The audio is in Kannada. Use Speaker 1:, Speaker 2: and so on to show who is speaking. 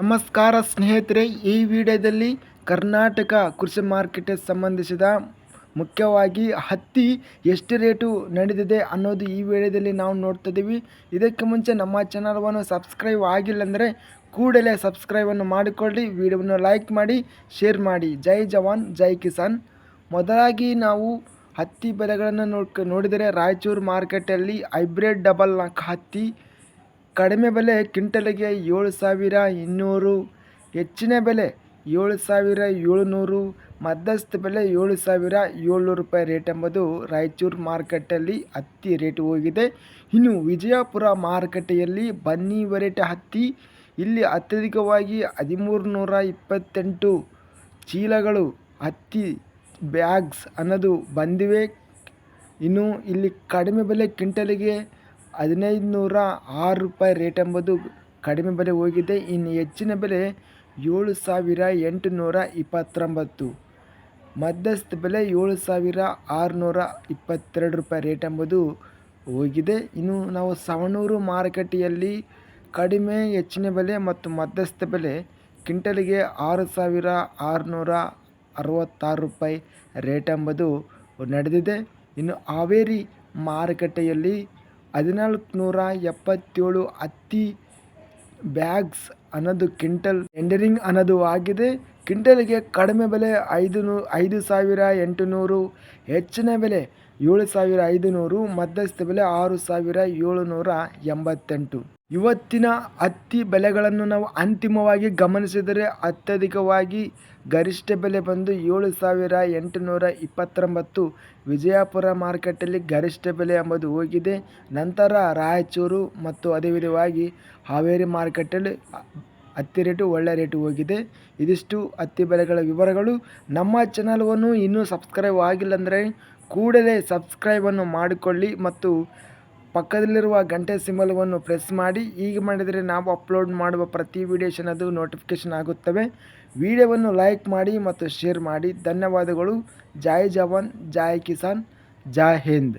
Speaker 1: ನಮಸ್ಕಾರ ಸ್ನೇಹಿತರೆ, ಈ ವಿಡಿಯೋದಲ್ಲಿ ಕರ್ನಾಟಕ ಕೃಷಿ ಮಾರ್ಕೆಟ್ಗೆ ಸಂಬಂಧಿಸಿದ ಮುಖ್ಯವಾಗಿ ಹತ್ತಿ ಎಷ್ಟು ರೇಟು ನಡೆದಿದೆ ಅನ್ನೋದು ಈ ವಿಡಿಯೋದಲ್ಲಿ ನಾವು ನೋಡ್ತಾ ಇದ್ದೀವಿ. ಇದಕ್ಕೆ ಮುಂಚೆ ನಮ್ಮ ಚಾನಲ್ವನ್ನು ಸಬ್ಸ್ಕ್ರೈಬ್ ಆಗಿಲ್ಲ ಅಂದರೆ ಕೂಡಲೇ ಸಬ್ಸ್ಕ್ರೈಬನ್ನು ಮಾಡಿಕೊಳ್ಳಿ, ವಿಡಿಯೋವನ್ನು ಲೈಕ್ ಮಾಡಿ, ಶೇರ್ ಮಾಡಿ. ಜೈ ಜವಾನ್, ಜೈ ಕಿಸಾನ್. ಮೊದಲಾಗಿ ನಾವು ಹತ್ತಿ ಬೆಲೆಗಳನ್ನು ನೋಡ್ಕ ನೋಡಿದರೆ ರಾಯಚೂರು ಮಾರ್ಕೆಟಲ್ಲಿ ಹೈಬ್ರಿಡ್ ಡಬಲ್ ನಾಲ್ಕು ಹತ್ತಿ ಕಡಿಮೆ ಬೆಲೆ ಕ್ವಿಂಟಲಿಗೆ ಏಳು ಸಾವಿರ ಇನ್ನೂರು, ಹೆಚ್ಚಿನ ಬೆಲೆ ಏಳು ಸಾವಿರ ಏಳುನೂರು, ಮಧ್ಯಸ್ಥ ಬೆಲೆ ಏಳು ಸಾವಿರ ಏಳ್ನೂರು ರೂಪಾಯಿ ರೇಟ್ ಎಂಬುದು ರಾಯಚೂರು ಮಾರುಕಟ್ಟೆಯಲ್ಲಿ ಹತ್ತಿ ರೇಟ್ ಹೋಗಿದೆ. ಇನ್ನು ವಿಜಯಪುರ ಮಾರುಕಟ್ಟೆಯಲ್ಲಿ ಬನ್ನಿ ವೆರೈಟಿ ಹತ್ತಿ, ಇಲ್ಲಿ ಅತ್ಯಧಿಕವಾಗಿ ಹದಿಮೂರು ನೂರ ಇಪ್ಪತ್ತೆಂಟು ಚೀಲಗಳು ಹತ್ತಿ ಬ್ಯಾಗ್ಸ್ ಅನ್ನೋದು ಬಂದಿವೆ. ಇನ್ನು ಇಲ್ಲಿ ಕಡಿಮೆ ಬೆಲೆ ಕ್ವಿಂಟಲಿಗೆ ಹದಿನೈದು ನೂರ ಆರು ರೂಪಾಯಿ ರೇಟ್ ಎಂಬುದು ಕಡಿಮೆ ಬೆಲೆ ಹೋಗಿದೆ. ಇನ್ನು ಹೆಚ್ಚಿನ ಬೆಲೆ ಏಳು ಸಾವಿರ ಎಂಟುನೂರ ಇಪ್ಪತ್ತೊಂಬತ್ತು. ಮಧ್ಯಸ್ಥ ಬೆಲೆ ಏಳು ಸಾವಿರ ಆರುನೂರ ಇಪ್ಪತ್ತೆರಡು ರೂಪಾಯಿ ರೇಟ್ ಎಂಬುದು ಹೋಗಿದೆ. ಇನ್ನು ನಾವು ಸವಣೂರು ಮಾರುಕಟ್ಟೆಯಲ್ಲಿ ಕಡಿಮೆ, ಹೆಚ್ಚಿನ ಬೆಲೆ ಮತ್ತು ಮಧ್ಯಸ್ಥ ಬೆಲೆ ಕ್ವಿಂಟಲಿಗೆ ಆರು ಸಾವಿರ ಆರುನೂರ ಅರವತ್ತಾರು ರೂಪಾಯಿ ರೇಟ್ ಎಂಬುದು ನಡೆದಿದೆ. ಇನ್ನು ಹಾವೇರಿ ಮಾರುಕಟ್ಟೆಯಲ್ಲಿ ಹದಿನಾಲ್ಕು ನೂರ ಎಪ್ಪತ್ತೇಳು ಹತ್ತಿ ಬ್ಯಾಗ್ಸ್ ಅನ್ನೋದು ಕಿಂಟಲ್ ಎಂಡರಿಂಗ್ ಅನ್ನೋದು ಆಗಿದೆ. ಕಿಂಟಲ್ಗೆ ಕಡಿಮೆ ಬೆಲೆ ಐದು ನೂ, ಐದು ಸಾವಿರ ಎಂಟುನೂರು, ಹೆಚ್ಚಿನ ಬೆಲೆ ಏಳು ಸಾವಿರ ಐದುನೂರು, ಮಧ್ಯಸ್ಥ ಬೆಲೆ ಆರು ಸಾವಿರ ಏಳುನೂರ ಎಂಬತ್ತೆಂಟು. ಇವತ್ತಿನ ಹತ್ತಿ ಬೆಲೆಗಳನ್ನು ನಾವು ಅಂತಿಮವಾಗಿ ಗಮನಿಸಿದರೆ ಅತ್ಯಧಿಕವಾಗಿ ಗರಿಷ್ಠ ಬೆಲೆ ಬಂದು ಏಳು ಸಾವಿರ ಎಂಟುನೂರ ಇಪ್ಪತ್ತೊಂಬತ್ತು. ವಿಜಯಪುರ ಮಾರ್ಕೆಟಲ್ಲಿ ಗರಿಷ್ಠ ಬೆಲೆ ಎಂಬುದು ಹೋಗಿದೆ. ನಂತರ ರಾಯಚೂರು ಮತ್ತು ಅದೇ ವಿಧವಾಗಿ ಹಾವೇರಿ ಮಾರ್ಕೆಟಲ್ಲಿ ಹತ್ತಿ ರೇಟು ಒಳ್ಳೆ ರೇಟು ಹೋಗಿದೆ. ಇದಿಷ್ಟು ಹತ್ತಿ ಬೆಲೆಗಳ ವಿವರಗಳು. ನಮ್ಮ ಚಾನಲ್ವನ್ನು ಇನ್ನೂ ಸಬ್ಸ್ಕ್ರೈಬ್ ಆಗಿಲ್ಲ ಅಂದರೆ ಕೂಡಲೇ ಸಬ್ಸ್ಕ್ರೈಬನ್ನು ಮಾಡಿಕೊಳ್ಳಿ ಮತ್ತು ಪಕ್ಕದಲ್ಲಿರುವ ಗಂಟೆ ಸಿಂಬಲ್ವನ್ನು ಪ್ರೆಸ್ ಮಾಡಿ. ಹೀಗೆ ಮಾಡಿದರೆ ನಾವು ಅಪ್ಲೋಡ್ ಮಾಡುವ ಪ್ರತಿ ವಿಡಿಯೋಷನ್ ಅದು ನೋಟಿಫಿಕೇಷನ್ ಆಗುತ್ತವೆ. ವಿಡಿಯೋವನ್ನು ಲೈಕ್ ಮಾಡಿ ಮತ್ತು ಶೇರ್ ಮಾಡಿ. ಧನ್ಯವಾದಗಳು. ಜಾಯ್ ಜವಾನ್, ಜೈ ಕಿಸಾನ್, ಜೈ ಹಿಂದ್.